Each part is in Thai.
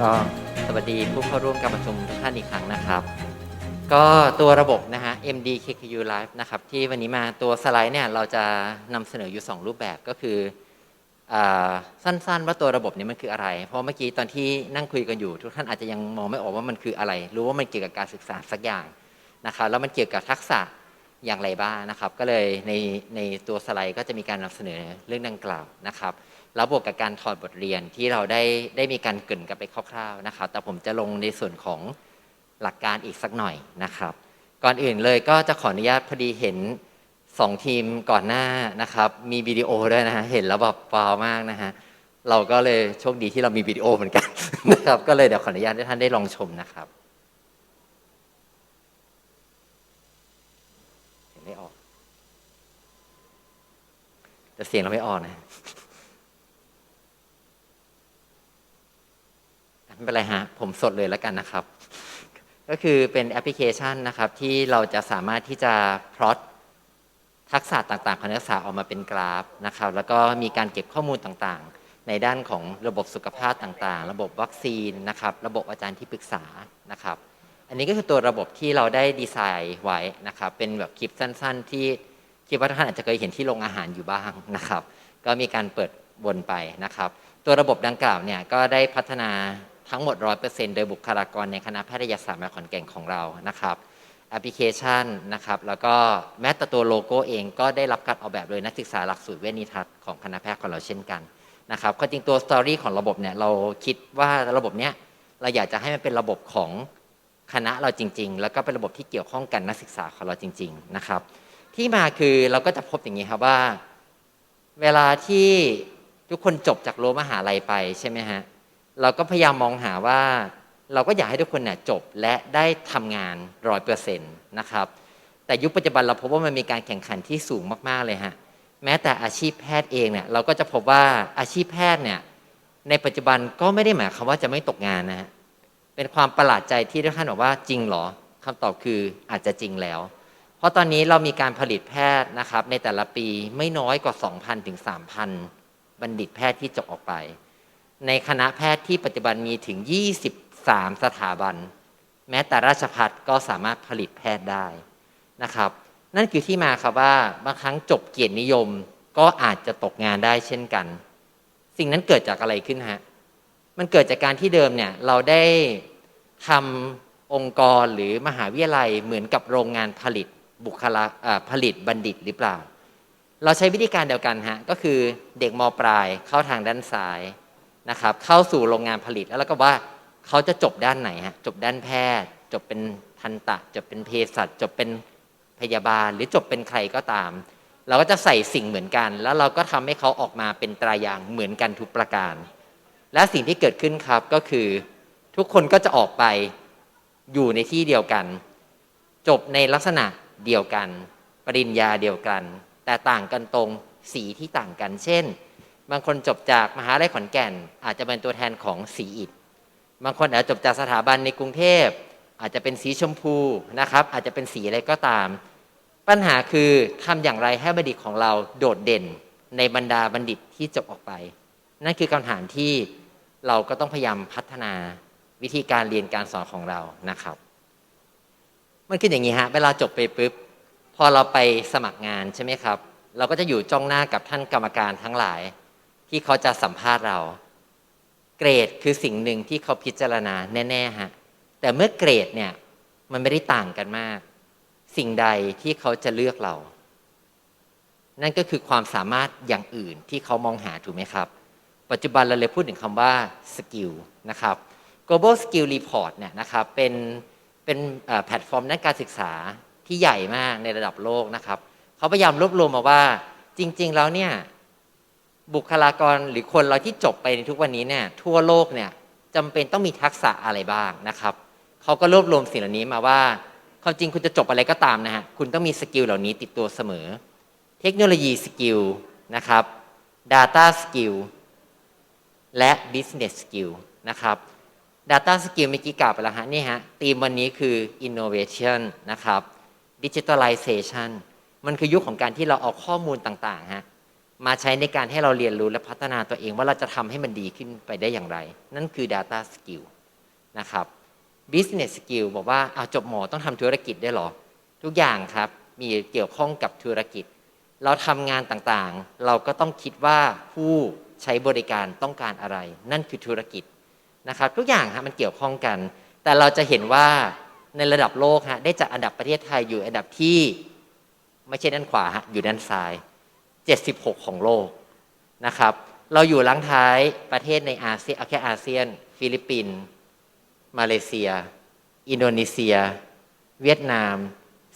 ก็สวัสดีผู้เข้าร่วมการประชุมทุกท่านอีกครั้งนะครับ ก็ตัวระบบนะฮะ MDKKU Live นะครับที่วันนี้มาตัวสไลด์เนี่ยเราจะนำเสนออยู่ 2 รูปแบบก็คืออสั้นๆ ว่าตัวระบบนี้มันคืออะไร เพราะเมื่อกี้ตอนที่นั่งคุยกันอยู่ ทุกท่านอาจจะยังมองไม่ออกว่ามันคืออะไร รู้ว่ามันเกี่ยวกับการศึกษาสักอย่างนะครับแล้วมันเกี่ยวกับทักษะอย่างไรบ้างนะครับ ก็เลยในในตัวสไลด์ก็จะมีการนำเสนอเรื่องดังกล่าวนะครับ แล้วบวกกับการถอดบทเรียนที่เราได้ได้มีการเกินกันไปคร่าวๆนะครับ แต่ผมจะลงในส่วนของหลักการอีกสักหน่อยนะครับ ก่อนอื่นเลยก็จะขออนุญาตพอดีเห็นสองทีมก่อนหน้านะครับ มีวิดีโอด้วยนะฮะเห็นแล้วแบบว้าวมากนะฮะเราก็เลยโชคดีที่เรามีวิดีโอเหมือนกันนะครับ ก็เลยเดี๋ยวขออนุญาตให้ท่านได้ลองชมนะครับเสียงไม่ออก แต่เสียงเราไม่ออกนะ ไม่เป็นไรฮะ ผมสดเลยแล้วกันนะครับ ก็คือเป็นแอปพลิเคชันนะครับ ที่เราจะสามารถที่จะพลอตทักษะต่างๆของนักศึกษาออกมาเป็นกราฟนะครับ แล้วก็มีการเก็บข้อมูลต่างๆ ในด้านของระบบสุขภาพต่างๆ ระบบวัคซีนนะครับ ระบบอาจารย์ที่ปรึกษานะครับ อันนี้ก็คือตัวระบบที่เราได้ดีไซน์ไว้นะครับ เป็นแบบคลิปสั้น ๆ ที่คิดว่าท่านอาจจะเคยเห็นที่โรงอาหารอยู่บ้างนะครับ ก็มีการเปิดวนไปนะครับ ตัวระบบดังกล่าวเนี่ยก็ได้พัฒนา ทั้งหมด 100%โดยบุคลากรในคณะแพทยศาสตร์มหาวิทยาลัยขอนแก่นของเรานะครับแอปพลิเคชันนะครับ แล้วก็แม้แต่ตัวโลโก้เองก็ได้รับการออกแบบโดยนักศึกษาหลักสูตรเวชนิทัศน์ของคณะแพทย์ของเราเช่นกันนะครับความจริงตัวสตอรี่ของระบบเนี่ยเราคิดว่าระบบเนี้ยเราอยากจะให้มันเป็นระบบของคณะเราจริง ๆ แล้วก็เป็นระบบที่เกี่ยวข้องกันนักศึกษาของเราจริง ๆ นะครับ ที่มาคือเราก็จะพบอย่างนี้ครับว่า เวลาที่ทุกคนจบจากโรั้วมหาลัยไปใช่ไหมฮะ เราก็พยายามมองหาว่า เราก็อยากให้ทุกคนเนี่ยจบและได้ทำงานร้อยเปอร์เซ็นต์นะครับ แต่ยุคปัจจุบันเราพบว่ามันมีการแข่งขันที่สูงมากๆเลยฮะแม้แต่อาชีพแพทย์เองเนี่ยเราก็จะพบว่าอาชีพแพทย์เนี่ยในปัจจุบันก็ไม่ได้หมายความว่าจะไม่ตกงานนะฮะเป็นความประหลาดใจที่ทุกท่านบอกว่าจริงเหรอคำตอบคืออาจจะจริงแล้ว เพราะตอนนี้เรามีการผลิตแพทย์นะครับในแต่ละปีไม่น้อยกว่า 2,000ถึง3,000 บัณฑิตแพทย์ที่จบออกไป ในคณะแพทย์ที่ปัจจุบันมีถึง 23 สถาบัน แม้แต่ราชพัฒก็สามารถผลิตแพทย์ได้นะครับ นั่นคือที่มาครับว่าบางครั้งจบเกียรตินิยมก็อาจจะตกงานได้เช่นกัน สิ่งนั้นเกิดจากอะไรขึ้นฮะมันเกิดจากการที่เดิมเนี่ยเราได้ทำองค์กรหรือมหาวิทยาลัยเหมือนกับโรงงานผลิตบุคลาอ่าผลิตบัณฑิตหรือเปล่า เราใช้วิธีการเดียวกันฮะก็คือเด็กมปลายเข้าทางด้านซ้าย นะครับเข้าสู่โรงงานผลิตแล้วเราก็ว่าเขาจะจบด้านไหนฮะจบด้านแพทย์ จบเป็นทันตะ จบเป็นเภสัชจบเป็นพยาบาล หรือจบเป็นใครก็ตาม เราก็จะใส่สิ่งเหมือนกัน แล้วเราก็ทำให้เขาออกมาเป็นตรายางเหมือนกันทุกประการ และสิ่งที่เกิดขึ้นครับก็คือ ทุกคนก็จะออกไปอยู่ในที่เดียวกัน จบในลักษณะเดียวกัน ปริญญาเดียวกัน แต่ต่างกันตรงสีที่ต่างกัน เช่น บางคนจบจากมหาลัยขอนแก่น อาจจะเป็นตัวแทนของสีอิฐบางคนอาจจะจบจากสถาบันในกรุงเทพ อาจจะเป็นสีชมพูนะครับ อาจจะเป็นสีอะไรก็ตาม ปัญหาคือทำอย่างไรให้บัณฑิตของเราโดดเด่นในบรรดาบัณฑิตที่จบออกไป นั่นคือคำถามที่เราก็ต้องพยายามพัฒนาวิธีการเรียนการสอนของเรานะครับ มันคืออย่างนี้ฮะเวลาจบไปปุ๊บพอเราไปสมัครงานใช่ไหมครับ เราก็จะอยู่จ้องหน้ากับท่านกรรมการทั้งหลาย ที่เขาจะสัมภาษณ์เรา เกรดคือสิ่งหนึ่งที่เขาพิจารณาแน่ๆฮะแต่เมื่อเกรดเนี่ยมันไม่ได้ต่างกันมาก สิ่งใดที่เขาจะเลือกเรา นั่นก็คือความสามารถอย่างอื่นที่เขามองหาถูกไหมครับ ปัจจุบันเราเลยพูดถึงคำว่าสกิลนะครับ global skill report เนี่ยนะครับเป็นเป็นแพลตฟอร์มด้านการศึกษาที่ใหญ่มากในระดับโลกนะครับ เขาพยายามรวบรวมมาว่าจริง ๆ แล้วเนี่ย บุคลากรหรือคนเราที่จบไปในทุกวันนี้เนี่ยทั่วโลกเนี่ยจำเป็นต้องมีทักษะอะไรบ้างนะครับเขาก็รวบรวมสิ่งเหล่านี้มาว่าความจริงคุณจะจบอะไรก็ตามนะฮะคุณต้องมีสกิลเหล่านี้ติดตัวเสมอ เทคโนโลยีสกิลนะครับ Data Skill และ Business Skill นะครับ Data Skill เมื่อกี้กล่าวไปแล้วฮะนี่ฮะธีมวันนี้คือ Innovation นะครับ Digitalization มันคือยุคของการที่เราเอาข้อมูลต่างๆฮะ มาใช้ในการให้เราเรียนรู้และพัฒนาตัวเองว่าเราจะทำให้มันดีขึ้นไปได้อย่างไร นั่นคือ Data Skill นะครับ Business Skill บอกว่าเอาจบหมอต้องทำธุรกิจได้หรอ ทุกอย่างครับมีเกี่ยวข้องกับธุรกิจ เราทำงานต่างๆ เราก็ต้องคิดว่าผู้ใช้บริการต้องการอะไร นั่นคือธุรกิจนะครับ ทุกอย่างฮะมันเกี่ยวข้องกัน แต่เราจะเห็นว่าในระดับโลกฮะได้จัดอันดับประเทศไทยอยู่อันดับที่ ไม่ใช่ด้านขวาฮะอยู่ด้านซ้าย 76 ของโลกนะครับ เราอยู่ลังท้ายประเทศในอาเซียนเอาแค่อาเซียน ฟิลิปปินส์มาเลเซีย อินโดนีเซีย เวียดนาม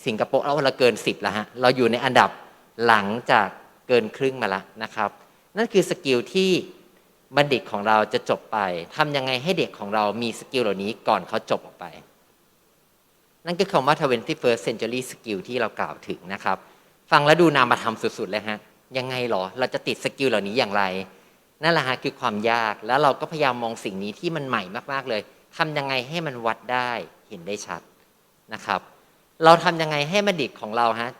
สิงคโปร์เอาเราเกิน 10แล้วฮะเราอยู่ในอันดับหลังจากเกินครึ่งมาแล้วนะครับ นั่นคือสกิลที่บัณฑิตของเราจะจบไปทำยังไงให้เด็กของเรามีสกิลเหล่านี้ก่อนเขาจบออกไป นั่นคือคำว่า 21st century skill ที่เรากล่าวถึงนะครับ ฟังแล้วดูนามธรรมสุด ๆ เลยฮะ ยังไงหรอ เราจะติดสกิลเหล่านี้อย่างไร นั่นแหละฮะคือความยาก แล้วเราก็พยายามมองสิ่งนี้ที่มันใหม่มากๆเลยทำยังไงให้มันวัดได้เห็นได้ชัดนะครับ เราทำยังไงให้บัณฑิตของเราฮะ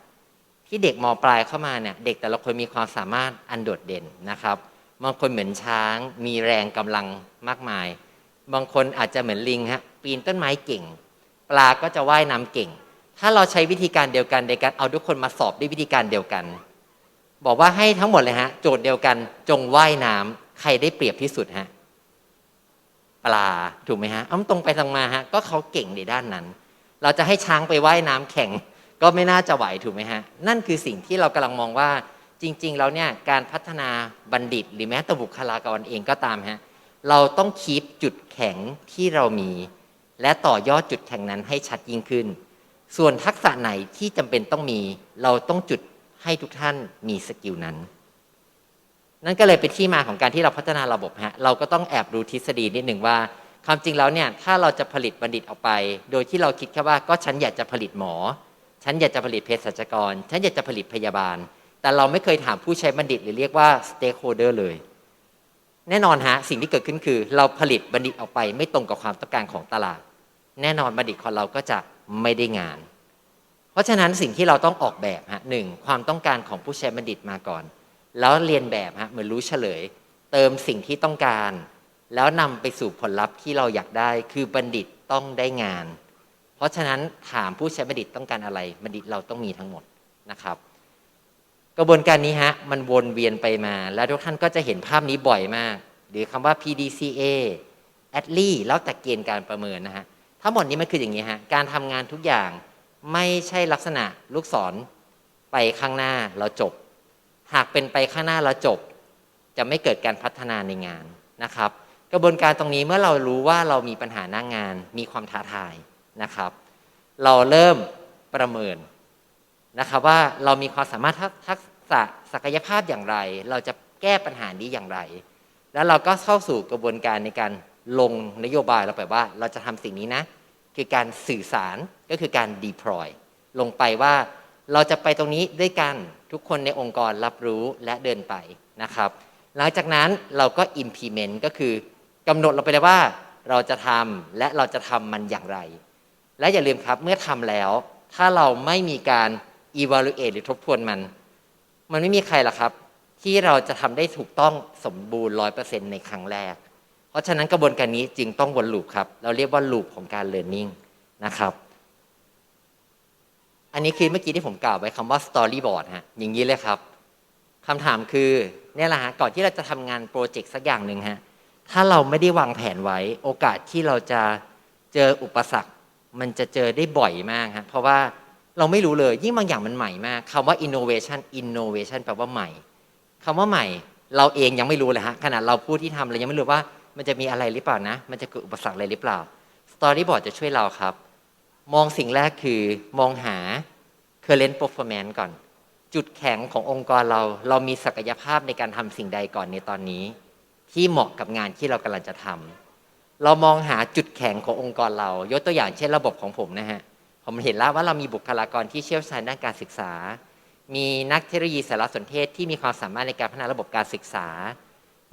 ที่เด็กมปลายเข้ามาเนี่ยเด็กแต่ละคนมีความสามารถอันโดดเด่นนะครับบางคนเหมือนช้าง มีแรงกำลังมากมาย บางคนอาจจะเหมือนลิงฮะปีนต้นไม้เก่ง ปลาก็จะว่ายน้ำเก่ง ถ้าเราใช้วิธีการเดียวกันในการเอาทุกคนมาสอบด้วยวิธีการเดียวกัน บอกว่าให้ทั้งหมดเลยฮะ โจทย์เดียวกันจงว่ายน้ำใครได้เปรียบที่สุดฮะปลาถูกไหมฮะอ้าตรงไปตรงมาฮะก็เขาเก่งในด้านนั้น เราจะให้ช้างไปว่ายน้ำแข่ง ก็ไม่น่าจะไหวถูกไหมฮะ นั่นคือสิ่งที่เรากำลังมองว่าจริง ๆ แล้วเนี่ยการพัฒนาบัณฑิต หรือแม้แต่บุคลากรเองก็ตามฮะเราต้องคีปจุดแข็งที่เรามี และต่อยอดจุดแข็งนั้นให้ชัดยิ่งขึ้น ส่วนทักษะไหนที่จำเป็นต้องมี เราต้องจุด ให้ทุกท่านมีสกิลนั้น นั่นก็เลยเป็นที่มาของการที่เราพัฒนาระบบฮะ เราก็ต้องแอบรู้ทฤษฎีนิดหนึ่งว่า ความจริงแล้วเนี่ย ถ้าเราจะผลิตบัณฑิตออกไป โดยที่เราคิดแค่ว่าก็ฉันอยากจะผลิตหมอ ฉันอยากจะผลิตเภสัชกร ฉันอยากจะผลิตพยาบาล แต่เราไม่เคยถามผู้ใช้บัณฑิตหรือเรียกว่า stakeholder เลย แน่นอนฮะ สิ่งที่เกิดขึ้นคือ เราผลิตบัณฑิตออกไป ไม่ตรงกับความต้องการของตลาด แน่นอนบัณฑิตของเราก็จะไม่ได้งาน เพราะฉะนั้นสิ่งที่เราต้องออกแบบฮะหนึ่งความต้องการของผู้ใช้บัณฑิตมาก่อน แล้วเรียนแบบฮะเหมือนรู้เฉลย เติมสิ่งที่ต้องการ แล้วนำไปสู่ผลลัพธ์ที่เราอยากได้ คือบัณฑิตต้องได้งาน เพราะฉะนั้นถามผู้ใช้บัณฑิตต้องการอะไร บัณฑิตเราต้องมีทั้งหมดนะครับกระบวนการนี้ฮะมันวนเวียนไปมา แล้วทุกท่านก็จะเห็นภาพนี้บ่อยมาก หรือคำว่า PDCA a d l y แล้วแต่เกณฑ์การประเมินนะฮะทั้งหมดนี้มันคืออย่างนี้ฮะการทำงานทุกอย่าง ไม่ใช่ลักษณะลูกศรไปข้างหน้าแล้วจบ หากเป็นไปข้างหน้าแล้วจบ จะไม่เกิดการพัฒนาในงานนะครับ กระบวนการตรงนี้เมื่อเรารู้ว่าเรามีปัญหาหน้างงาน มีความท้าทายนะครับ เราเริ่มประเมินนะครับว่าเรามีความสามารถทักษะศักยภาพอย่างไร เราจะแก้ปัญหานี้อย่างไร แล้วเราก็เข้าสู่กระบวนการในการลงนโยบายเราไปว่า เราจะทำสิ่งนี้นะ คือการสื่อสารก็คือการ deploy ลงไปว่าเราจะไปตรงนี้ด้วยกันทุกคนในองค์กรรับรู้และเดินไปนะครับ หลังจากนั้นเราก็ implement ก็คือกำหนดเราไปเลยว่าเราจะทำและเราจะทำมันอย่างไร และอย่าลืมครับเมื่อทำแล้ว ถ้าเราไม่มีการ evaluate หรือทบทวนมัน มันไม่มีใครหรอกครับ ที่เราจะทำได้ถูกต้องสมบูรณ์ร้อยเปอร์เซ็นในครั้งแรก เพราะฉะนั้นกระบวนการนี้จึงต้องวนลูปครับ เราเรียกว่าลูปของการ learning นะครับ อันนี้คือเมื่อกี้ที่ผมกล่าวไว้คำว่า storyboard ฮะอย่างนี้เลยครับคำถามคือเนี่ยแหละฮะก่อนที่เราจะทำงานโปรเจกต์สักอย่างหนึ่งฮะถ้าเราไม่ได้วางแผนไว้ โอกาสที่เราจะเจออุปสรรค มันจะเจอได้บ่อยมากฮะเพราะว่าเราไม่รู้เลยยิ่งบางอย่างมันใหม่มากคำว่า innovation innovation แปลว่าใหม่คำว่าใหม่ เราเองยังไม่รู้เลยฮะขนาดเราพูดที่ทำเรายังไม่รู้ว่า มันจะมีอะไรหรือเปล่านะ มันจะเกิดอุปสรรคอะไรหรือเปล่า storyboard จะช่วยเราครับ มองสิ่งแรกคือมองหา current performance ก่อน จุดแข็งขององค์กรเรา เรามีศักยภาพในการทำสิ่งใดก่อนในตอนนี้ ที่เหมาะกับงานที่เรากำลังจะทำเรามองหาจุดแข็งขององค์กรเรา ยกตัวอย่างเช่นระบบของผมนะฮะผมเห็นแล้วว่าเรามีบุคลากรที่เชี่ยวชาญด้านการศึกษา มีนักเทคโนโลยีสารสนเทศที่มีความสามารถในการพัฒนาระบบการศึกษา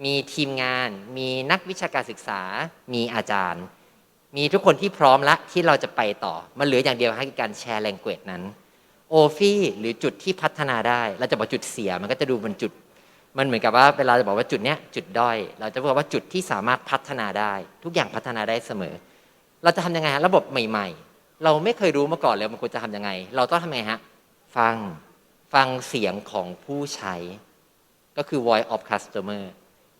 มีทีมงาน มีนักวิชาการศึกษา มีอาจารย์ มีทุกคนที่พร้อมละที่เราจะไปต่อ มันเหลืออย่างเดียวคือการแชร์แลงเกจนั้นโอฟี่หรือจุดที่พัฒนาได้ เราจะบอกจุดเสียมันก็จะดูเป็นจุด มันเหมือนกับว่าเวลาจะบอกว่าจุดเนี้ยจุดด้อย เราจะบอกว่าจุดที่สามารถพัฒนาได้ ทุกอย่างพัฒนาได้เสมอ เราจะทำยังไงฮะระบบใหม่ ๆ เราไม่เคยรู้มาก่อนเลยมันควรจะทำยังไง เราต้องทำยังไงฮะฟังฟังเสียงของผู้ใช้ ก็คือ voice of customer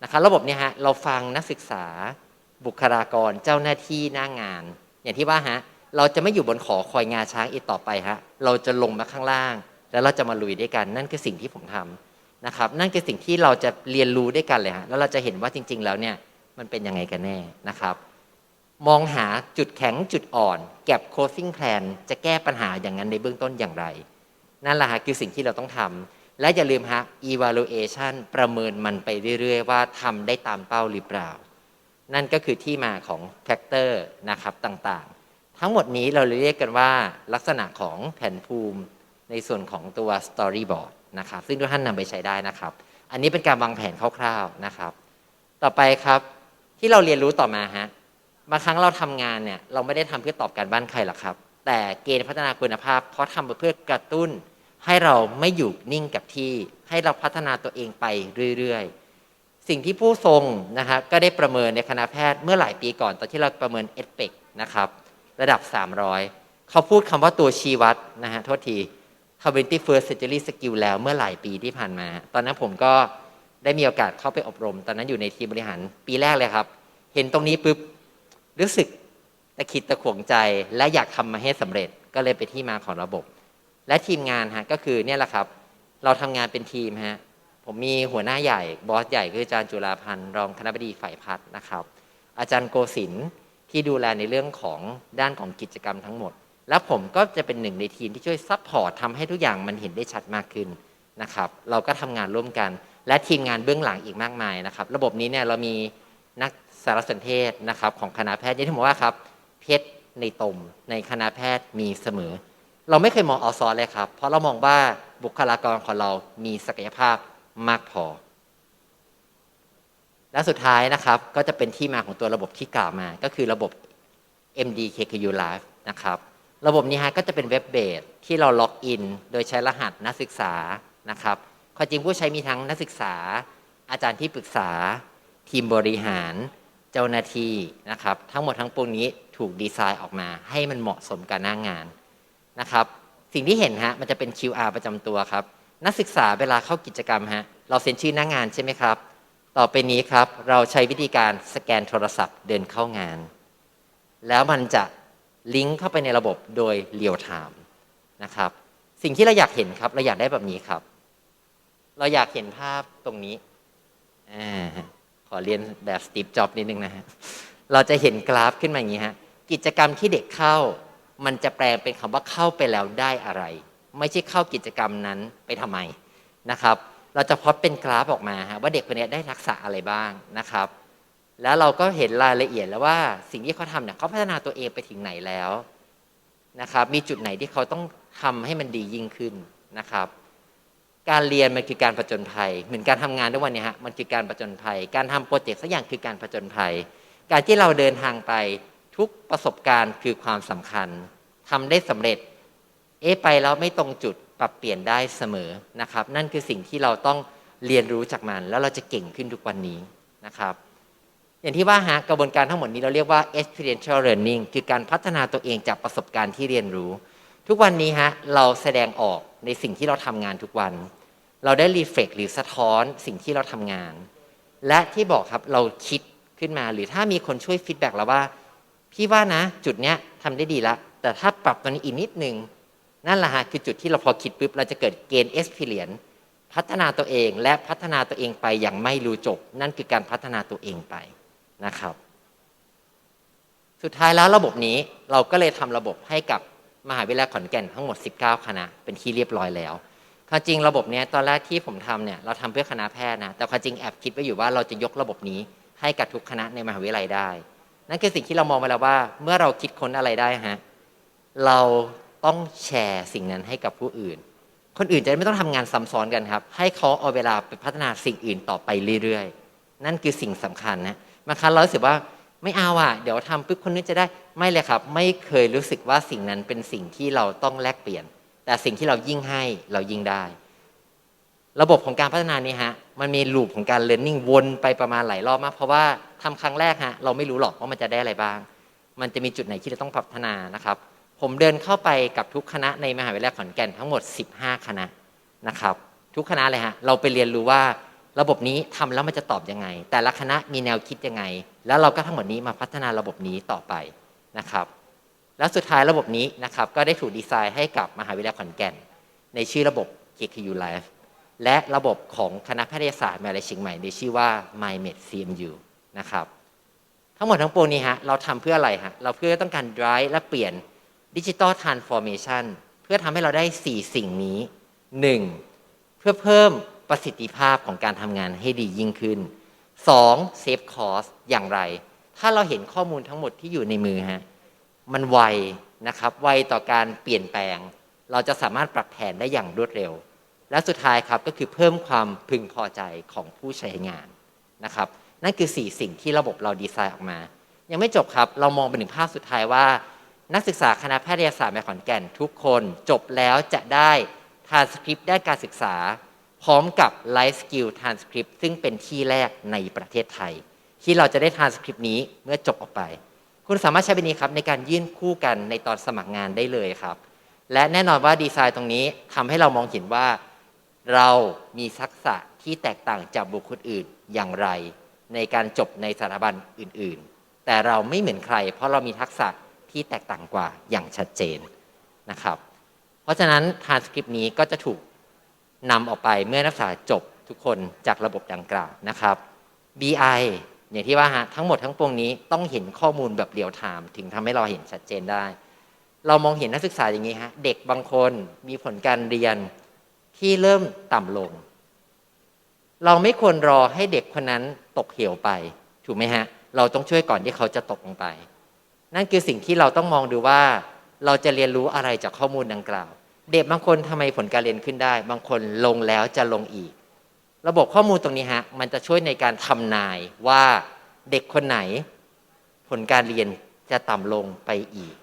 นะครับระบบเนี้ฮะเราฟังนักศึกษาบุคลากรเจ้าหน้าที่หน้างาน อย่างที่ว่าฮะเราจะไม่อยู่บนขอคอยงาช้างอีกต่อไปฮะเราจะลงมาข้างล่าง แล้วเราจะมาลุยด้วยกัน นั่นคือสิ่งที่ผมทำนะครับ นั่นคือสิ่งที่เราจะเรียนรู้ด้วยกันเลยฮะแล้วเราจะเห็นว่าจริง ๆ แล้วเนี่ยมันเป็นยังไงกันแน่นะครับ มองหาจุดแข็งจุดอ่อน แก็บโคซิ่งแพลนจะแก้ปัญหาอย่างนั้นในเบื้องต้นอย่างไร นั่นแหละฮะคือสิ่งที่เราต้องทำ และอย่าลืมฮะ evaluation ประเมินมันไปเรื่อย ๆ ว่าทำได้ตามเป้าหรือเปล่า นั่นก็คือที่มาของแฟกเตอร์นะครับต่างๆ ทั้งหมดนี้เราเรียกกันว่าลักษณะของแผนภูมิในส่วนของตัว storyboard นะครับซึ่งทุกท่านนำไปใช้ได้นะครับ อันนี้เป็นการวางแผนคร่าวๆนะครับ ต่อไปครับที่เราเรียนรู้ต่อมาฮะบางครั้งเราทำงานเนี่ยเราไม่ได้ทำเพื่อตอบการบ้านใครหรอกครับ แต่เกณฑ์พัฒนาคุณภาพเพราะทำเพื่อกระตุ้น ให้เราไม่อยู่นิ่งกับที่ให้เราพัฒนาตัวเองไปเรื่อยๆ สิ่งที่ผู้ทรงนะฮะก็ได้ประเมินในคณะแพทย์เมื่อหลายปีก่อนตอนที่เราประเมินเอสเปกนะครับระดับ 300 เขาพูดคำว่าตัวชี้วัดนะฮะโทษที 21st century skill แล้วเมื่อหลายปีที่ผ่านมา ตอนนั้นผมก็ได้มีโอกาสเข้าไปอบรม ตอนนั้นอยู่ในทีมบริหารปีแรกเลยครับ เห็นตรงนี้ปุ๊บรู้สึกตะขิดตะขวงใจและอยากทำมาให้สำเร็จก็เลยไปนที่มาของระบบ และทีมงานฮะก็คือเนี่ยแหละครับ เราทำงานเป็นทีมฮะผมมีหัวหน้าใหญ่บอสใหญ่คืออาจารย์จุฬาพันธ์รองคณบดีฝ่ายพัฒน์นะครับ อาจารย์โกศินที่ดูแลในเรื่องของด้านของกิจกรรมทั้งหมด แล้วผมก็จะเป็นหนึ่งในทีมที่ช่วยซัพพอร์ตทำให้ทุกอย่างมันเห็นได้ชัดมากขึ้นนะครับ เราก็ทำงานร่วมกัน และทีมงานเบื้องหลังอีกมากมายนะครับ ระบบนี้เนี่ยเรามีนักสารสนเทศนะครับของคณะแพทย์อย่งที่ผมว่าครับเพชรในตมในคณะแพทย์มีเสมอ เราไม่เคยมองออซอเลยครับ เพราะเรามองว่าบุคลากรของเรามีศักยภาพมากพอ และสุดท้ายนะครับ ก็จะเป็นที่มาของตัวระบบที่กล่าวมา ก็คือระบบ MDKQU Live นะครับ ระบบนี้ฮะก็จะเป็นเว็บเบสที่เราล็อกอิน โดยใช้รหัสนักศึกษานะครับความจริงผู้ใช้มีทั้งนักศึกษา อาจารย์ที่ปรึกษา ทีมบริหาร เจ้าหน้าที่นะครับ ทั้งหมดทั้งปวงนี้ถูกดีไซน์ออกมา ให้มันเหมาะสมกับหน้างงาน นะครับ สิ่งที่เห็นฮะมันจะเป็น QR ประจำตัวครับ นักศึกษาเวลาเข้ากิจกรรมฮะเราเซ็นชื่อหน้างงานใช่ไหมครับ ต่อไปนี้ครับเราใช้วิธีการสแกนโทรศัพท์เดินเข้างาน แล้วมันจะลิงก์เข้าไปในระบบโดยเรียลไทม์นะครับ สิ่งที่เราอยากเห็นครับเราอยากได้แบบนี้ครับ เราอยากเห็นภาพตรงนี้อขอเรียนแบบสตีฟจ็อบนิดนึงนะฮะเราจะเห็นกราฟขึ้นมาอย่างนี้ฮะกิจกรรมที่เด็กเข้า มันจะแปลงเป็นคำว่าเข้าไปแล้วได้อะไร ไม่ใช่เข้ากิจกรรมนั้นไปทำไมนะครับ เราจะพอดเป็นกราฟออกมาฮะว่าเด็กคนนี้ได้ทักษะอะไรบ้างนะครับ แล้วเราก็เห็นรายละเอียดแล้วว่าสิ่งที่เขาทำเนี่ยเขาพัฒนาตัวเองไปถึงไหนแล้วนะครับ มีจุดไหนที่เขาต้องทำให้มันดียิ่งขึ้นนะครับ การเรียนมันคือการผจญภัย เหมือนการทำงานทุกวันเนี้ฮะมันคือการผจญภัย การทำโปรเจกต์สักอย่างคือการผจญภัย การที่เราเดินทางไป ทุกประสบการณ์คือความสำคัญทำได้สำเร็จ เอ๊ะไปแล้วไม่ตรงจุดปรับเปลี่ยนได้เสมอนะครับ นั่นคือสิ่งที่เราต้องเรียนรู้จากมัน แล้วเราจะเก่งขึ้นทุกวันนี้นะครับ อย่างที่ว่าฮะกระบวนการทั้งหมดนี้เราเรียกว่า experiential learning คือการพัฒนาตัวเองจากประสบการณ์ที่เรียนรู้ ทุกวันนี้ฮะเราแสดงออกในสิ่งที่เราทำงานทุกวัน เราได้รีเฟกหรือสะท้อนสิ่งที่เราทำงาน และที่บอกครับเราคิดขึ้นมาหรือถ้ามีคนช่วยฟีดแบ็กเราว่า พี่ว่านะ จุดเนี้ยทำได้ดีแล้วแต่ถ้าปรับตัวนี้อีกนิดนึงนั่นแหละฮะคือจุดที่เราพอคิดปุ๊บเราจะเกิดเกณฑ์ experience พัฒนาตัวเองและพัฒนาตัวเองไปอย่างไม่รู้จบ นั่นคือการพัฒนาตัวเองไปนะครับ สุดท้ายแล้วระบบนี้เราก็เลยทำระบบให้กับมหาวิทยาลัยขอนแก่นทั้งหมด 19 คณะ เป็นที่เรียบร้อยแล้วความจริงระบบนี้ตอนแรกที่ผมทำเนี่ยเราทำเพื่อคณะแพทย์นะแต่ความจริงแอบคิดไว้อยู่ว่าเราจะยกระบบนี้ให้กับทุกคณะในมหาวิทยาลัยได้ นั่นคือสิ่งที่เรามองไปแล้วว่า เมื่อเราคิดค้นอะไรได้ฮะเราต้องแชร์สิ่งนั้นให้กับผู้อื่น คนอื่นจะไม่ต้องทำงานซ้ำซ้อนกันครับ ให้เขาเอาเวลาไปพัฒนาสิ่งอื่นต่อไปเรื่อยๆ นั่นคือสิ่งสำคัญนะบางครั้งเรารู้สึกว่าไม่เอาอะเดี๋ยวทำปุ๊บคนนี้จะได้ไม่เลยครับ ไม่เคยรู้สึกว่าสิ่งนั้นเป็นสิ่งที่เราต้องแลกเปลี่ยน แต่สิ่งที่เรายิ่งให้เรายิ่งได้ ระบบของการพัฒนานี้ฮะมันมีลูปของการเรียนรู้วนไปประมาณหลายรอบมาก เพราะว่าทำครั้งแรกฮะเราไม่รู้หรอกว่ามันจะได้อะไรบ้าง มันจะมีจุดไหนที่เราต้องพัฒนานะครับ ผมเดินเข้าไปกับทุกคณะในมหาวิทยาลัยขอนแก่นทั้งหมด 15 คณะนะครับ ทุกคณะเลยฮะเราไปเรียนรู้ว่าระบบนี้ทำแล้วมันจะตอบยังไง แต่ละคณะมีแนวคิดยังไง แล้วเราก็ทั้งหมดนี้มาพัฒนาระบบนี้ต่อไปนะครับ แล้วสุดท้ายระบบนี้นะครับก็ได้ถูกดีไซน์ให้กับมหาวิทยาลัยขอนแก่น ในชื่อระบบ KQU Life และระบบของคณะแพทยศาสตร์มหาวิทยาลัยเชียงใหม่ในชื่อว่า MyMed CMU นะครับ ทั้งหมดทั้งปวงนี้ฮะเราทำเพื่ออะไรฮะ เราเพื่อต้องการ drive และเปลี่ยนดิจิ t a ล transformation เพื่อทำให้เราได้ 4 สิ่งนี้ 1. เพื่อเพิ่มประสิทธิภาพของการทำงานให้ดียิ่งขึ้น 2. save cost อย่างไร ถ้าเราเห็นข้อมูลทั้งหมดที่อยู่ในมือฮะมันไวนะครับไวต่อการเปลี่ยนแปลง เราจะสามารถปรับแผนได้อย่างรวดเร็ว และสุดท้ายครับก็คือเพิ่มความพึงพอใจของผู้ใช้งานนะครับ นั่นคือ 4 สิ่งที่ระบบเราดีไซน์ออกมา ยังไม่จบครับเรามองไปถึงภาพสุดท้ายว่า นักศึกษาคณะแพทยศาสตร์มหาขอนแก่นทุกคนจบแล้วจะได้ทานสคริปต์ได้านการศึกษา พร้อมกับไลฟ์สกิลทานสคริปต์ซึ่งเป็นที่แรกในประเทศไทย ที่เราจะได้ทานสคริปต์นี้เมื่อจบออกไป คุณสามารถใช้เป็นนี้ครับในการยื่นคู่กันในตอนสมัครงานได้เลยครับ และแน่นอนว่าดีไซน์ตรงนี้ทำให้เรามองเห็นว่า เรามีทักษะที่แตกต่างจากบุคคลอื่นอย่างไร ในการจบในสถาบันอื่นๆ แต่เราไม่เหมือนใคร เพราะเรามีทักษะที่แตกต่างกว่าอย่างชัดเจนนะครับ เพราะฉะนั้นทานสคริปต์นี้ก็จะถูกนำออกไปเมื่อนักศึกษาจบทุกคนจากระบบดังกล่าวนะครับ BI อย่างที่ว่าฮะทั้งหมดทั้งปวงนี้ต้องเห็นข้อมูลแบบเรียลไทม์ถึงทำให้เราเห็นชัดเจนได้ เรามองเห็นนักศึกษาอย่างนี้ฮะเด็กบางคนมีผลการเรียน ที่เริ่มต่ำลง เราไม่ควรรอให้เด็กคนนั้นตกเหวไป ถูกไหมฮะ เราต้องช่วยก่อนที่เขาจะตกลงไป นั่นคือสิ่งที่เราต้องมองดูว่า เราจะเรียนรู้อะไรจากข้อมูลดังกล่าว เด็กบางคนทำไมผลการเรียนขึ้นได้ บางคนลงแล้วจะลงอีก ระบบข้อมูลตรงนี้ฮะ มันจะช่วยในการทำนายว่าเด็กคนไหน ผลการเรียนจะต่ำลงไปอีก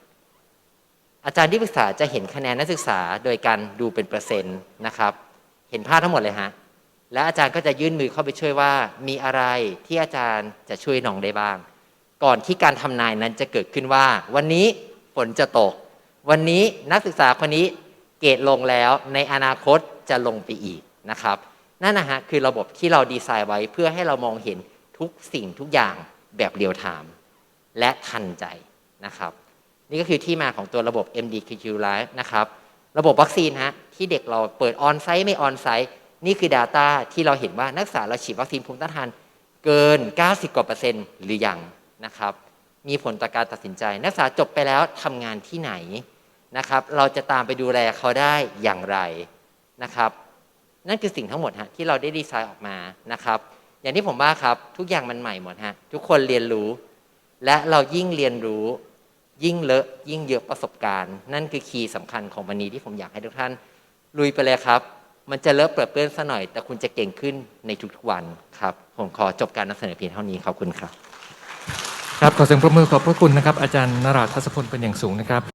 อาจารย์ที่ปรึกษาจะเห็นคะแนนนักศึกษาโดยการดูเป็นเปอร์เซ็นต์นะครับ เห็นภาพทั้งหมดเลยฮะ และอาจารย์ก็จะยื่นมือเข้าไปช่วยว่า มีอะไรที่อาจารย์จะช่วยน้องได้บ้าง ก่อนที่การทำนายนั้นจะเกิดขึ้นว่า วันนี้ฝนจะตก วันนี้นักศึกษาคนนี้เกรดลงแล้วในอนาคตจะลงไปอีกนะครับนั่นนะฮะคือระบบที่เราดีไซน์ไว้เพื่อให้เรามองเห็นทุกสิ่งทุกอย่างแบบเรียลไทม์และทันใจนะครับ นี่ก็คือที่มาของตัวระบบ MDQQ Live นะครับ ระบบวัคซีนฮะที่เด็กเราเปิดออนไซต์ไม่ออนไซต์นี่คือ Data ที่เราเห็นว่านักศึกษาเราฉีดวัคซีนภูมิต้านทานเกิน 90 กว่าเปอร์เซ็นต์หรือยังนะครับ มีผลต่อการตัดสินใจ นักศึกษาจบไปแล้วทำงานที่ไหนนะครับ เราจะตามไปดูแลเขาได้อย่างไรนะครับ นั่นคือสิ่งทั้งหมดฮะที่เราได้ดีไซน์ออกมานะครับ อย่างที่ผมว่าครับทุกอย่างมันใหม่หมดฮะทุกคนเรียนรู้ และเรายิ่งเรียนรู้ ยิ่งเลอะยิ่งเยอะประสบการณ์ นั่นคือคีย์สำคัญของวันนี้ที่ผมอยากให้ทุกท่าน ลุยไปเลยครับ มันจะเลอะเปรอะเปื้อนซะหน่อย แต่คุณจะเก่งขึ้นในทุกๆวันครับ ผมขอจบการนำเสนอเพียงเท่านี้ขอบคุณครับ ครับขอเสียงปรบมือขอบพระคุณนะครับ อาจารย์นราทัศพลเป็นอย่างสูงนะครับ